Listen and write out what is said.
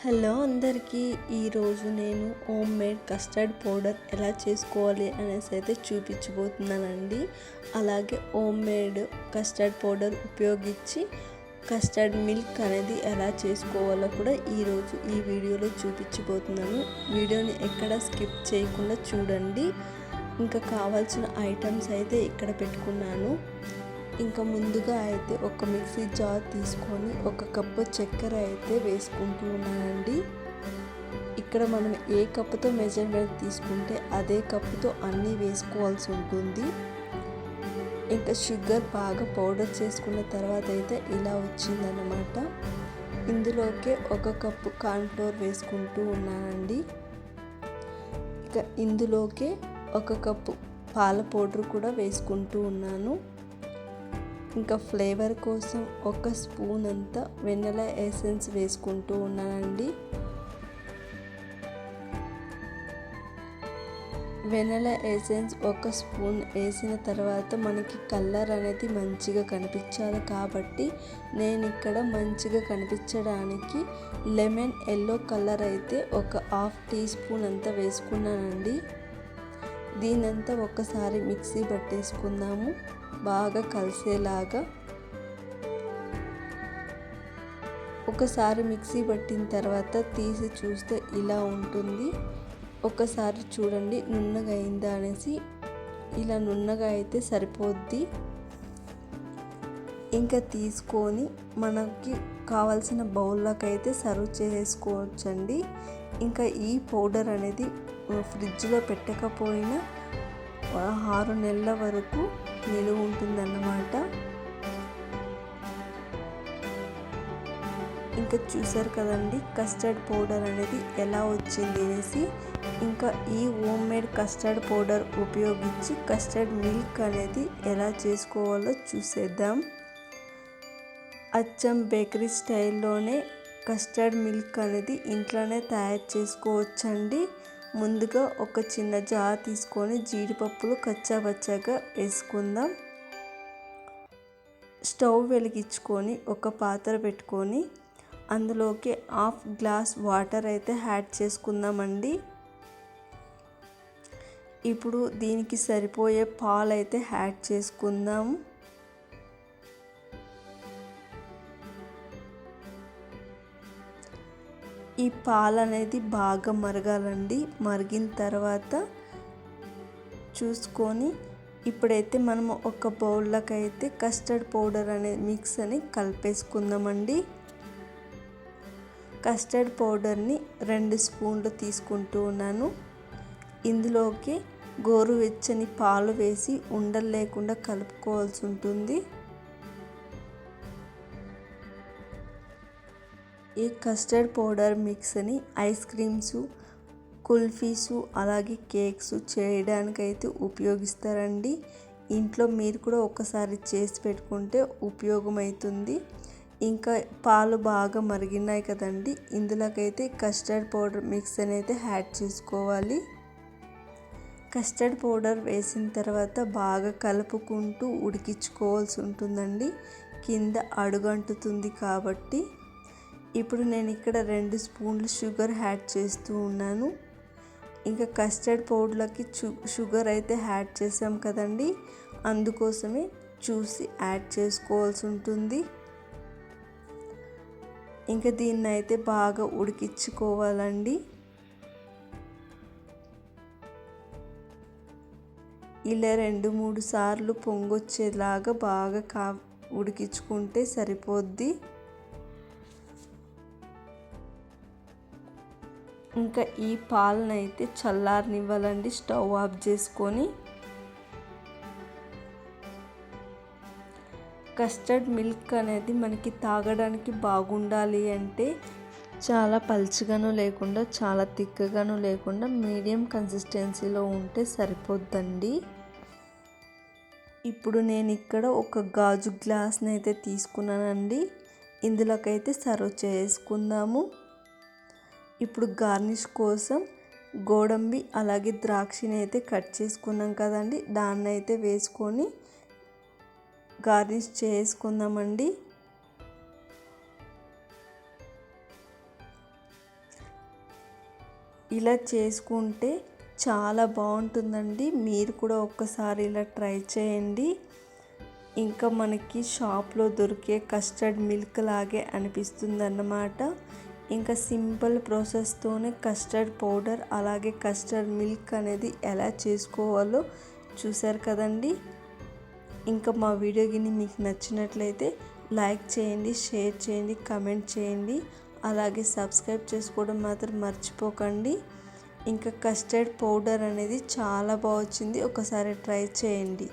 Hello అందరికీ ఈరోజు నేను హోమ్ మేడ్ కస్టర్డ్ పౌడర్ ఎలా చేసుకోవాలి అనేసి అయితే చూపించబోతున్నానండి. అలాగే హోమ్ మేడ్ కస్టర్డ్ పౌడర్ ఉపయోగించి కస్టర్డ్ మిల్క్ అనేది ఎలా చేసుకోవాలో కూడా ఈరోజు ఈ వీడియోలో చూపించబోతున్నాను. వీడియోని ఎక్కడ స్కిప్ చేయకుండా చూడండి. ఇంకా కావాల్సిన ఐటమ్స్ అయితే ఇక్కడ పెట్టుకున్నాను. ఇంకా ముందుగా అయితే ఒక మిక్సీ జార్ తీసుకొని ఒక కప్పు చక్కెర అయితే వేసుకుంటూ ఉన్నానండి. ఇక్కడ మనం ఏ కప్పుతో మెజర్మెంట్ తీసుకుంటే అదే కప్పుతో అన్నీ వేసుకోవాల్సి ఉంటుంది. ఇంకా షుగర్ బాగా పౌడర్ చేసుకున్న తర్వాత అయితే ఇలా వచ్చిందన్నమాట. ఇందులోకే ఒక కప్పు కార్న్ఫ్లోర్ వేసుకుంటూ ఉన్నానండి. ఇక ఇందులోకే ఒక కప్పు పాల పౌడర్ కూడా వేసుకుంటూ ఉన్నాను. ఇంకా ఫ్లేవర్ కోసం ఒక స్పూన్ అంతా వెన్నెల ఎసెన్స్ వేసుకుంటూ ఉన్నానండి. వెన్నెల ఎసెన్స్ ఒక స్పూన్ వేసిన తర్వాత మనకి కలర్ అనేది మంచిగా కనిపించాలి కాబట్టి నేను ఇక్కడ మంచిగా కనిపించడానికి లెమన్ ఎల్లో కలర్ అయితే ఒక హాఫ్ టీ స్పూన్ అంతా వేసుకున్నానండి. దీనంతా ఒకసారి మిక్సీ పట్టేసుకుందాము. బాగా కలిసేలాగా ఒకసారి మిక్సీ పట్టిన తర్వాత తీసి చూస్తే ఇలా ఉంటుంది. ఒకసారి చూడండి నున్నగా అయిందా అనేసి ఇలా నున్నగా అయితే సరిపోద్ది. ఇంకా తీసుకొని మనకి కావాల్సిన బౌల్లోకి అయితే సర్వ్ చేసుకోవచ్చండి. ఇంకా ఈ పౌడర్ అనేది ఫ్రిడ్జ్లో పెట్టకపోయినా ఆరు నెలల వరకు నిలువ ఉంటుందన్నమాట. ఇంకా చూసారు కదండి కస్టర్డ్ పౌడర్ అనేది ఎలా వచ్చింది అనేసి. ఇంకా ఈ హోమ్ మేడ్ కస్టర్డ్ పౌడర్ ఉపయోగించి కస్టర్డ్ మిల్క్ అనేది ఎలా చేసుకోవాలో చూసేద్దాం. అచ్చం బేకరీ స్టైల్లోనే కస్టర్డ్ మిల్క్ అనేది ఇంట్లోనే తయారు చేసుకోవచ్చండి. ముందుగా ఒక చిన్న జార్ తీసుకొని జీడిపప్పులు కచ్చాబచ్చాగా వేసుకుందాం. స్టవ్ వెలిగించుకొని ఒక పాత్ర పెట్టుకొని అందులోకి హాఫ్ గ్లాస్ వాటర్ అయితే యాడ్ చేసుకుందామండి. ఇప్పుడు దీనికి సరిపోయే పాలు అయితే యాడ్ చేసుకుందాం. ఈ పాలు అనేది బాగా మరగాలండి. మరిగిన తర్వాత చూసుకొని ఇప్పుడైతే మనము ఒక బౌల్లోకి అయితే కస్టర్డ్ పౌడర్ అనే మిక్స్ అని కలిపేసుకుందామండి. కస్టర్డ్ పౌడర్ని రెండు స్పూన్లు తీసుకుంటూ ఉన్నాను. ఇందులోకి గోరువెచ్చని పాలు వేసి ఉండలు లేకుండా కలుపుకోవాల్సి ఉంటుంది. ఈ కస్టర్డ్ పౌడర్ మిక్స్ని ఐస్ క్రీమ్స్ కుల్ఫీసు అలాగే కేక్స్ చేయడానికైతే ఉపయోగిస్తారండి. ఇంట్లో మీరు కూడా ఒకసారి చేసి పెట్టుకుంటే ఉపయోగమవుతుంది ఇంకా పాలు బాగా మరిగినాయి కదండి ఇందులోకైతే కస్టర్డ్ పౌడర్ మిక్స్ అయితే యాడ్ చేసుకోవాలి. కస్టర్డ్ పౌడర్ వేసిన తర్వాత బాగా కలుపుకుంటూ ఉడికించుకోవాల్సి ఉంటుందండి. కింద అడుగంటుతుంది కాబట్టి ఇప్పుడు నేను ఇక్కడ రెండు స్పూన్లు షుగర్ యాడ్ చేస్తూ ఉన్నాను. ఇంకా కస్టర్డ్ పౌడర్లోకి షుగర్ అయితే యాడ్ చేసాం కదండి. అందుకోసమే చూసి యాడ్ చేసుకోవాల్సి ఉంటుంది. ఇంకా దీన్ని అయితే బాగా ఉడికించుకోవాలండి. ఇలా రెండు మూడు సార్లు పొంగొచ్చేలాగా బాగా కా ఉడికించుకుంటే సరిపోద్ది. ఇంకా ఈ పాలనైతే అయితే చల్లారనివ్వాలండి స్టవ్ ఆఫ్ చేసుకొని. కస్టర్డ్ మిల్క్ అనేది మనకి తాగడానికి బాగుండాలి అంటే చాలా పల్చగాను లేకుండా చాలా తిక్కగాను లేకుండా మీడియం కన్సిస్టెన్సీలో ఉంటే సరిపోద్దండి. ఇప్పుడు నేను ఇక్కడ ఒక గాజు గ్లాస్ని అయితే తీసుకున్నానండి. ఇందులోకైతే సర్వ్ చేసుకుందాము. ఇప్పుడు గార్నిష్ కోసం గోడంబి అలాగే ద్రాక్షని అయితే కట్ చేసుకున్నాం కదండి. దాన్ని అయితే వేసుకొని గార్నిష్ చేసుకుందామండి. ఇలా చేసుకుంటే చాలా బాగుంటుందండి. మీరు కూడా ఒక్కసారి ఇలా ట్రై చేయండి. ఇంకా మనకి షాప్లో దొరికే కస్టర్డ్ మిల్క్ లాగే అనిపిస్తుంది అన్నమాట ఇంకా సింపుల్ ప్రాసెస్తోనే కస్టర్డ్ పౌడర్ అలాగే కస్టర్డ్ మిల్క్ అనేది ఎలా చేసుకోవాలో చూసారు కదండి. ఇంకా మా వీడియో గిని మీకు నచ్చినట్లయితే లైక్ చేయండి షేర్ చేయండి కమెంట్ చేయండి. అలాగే సబ్స్క్రైబ్ చేసుకోవడం మాత్రం మర్చిపోకండి. ఇంకా కస్టర్డ్ పౌడర్ అనేది చాలా బాగా వచ్చింది. ఒకసారి ట్రై చేయండి.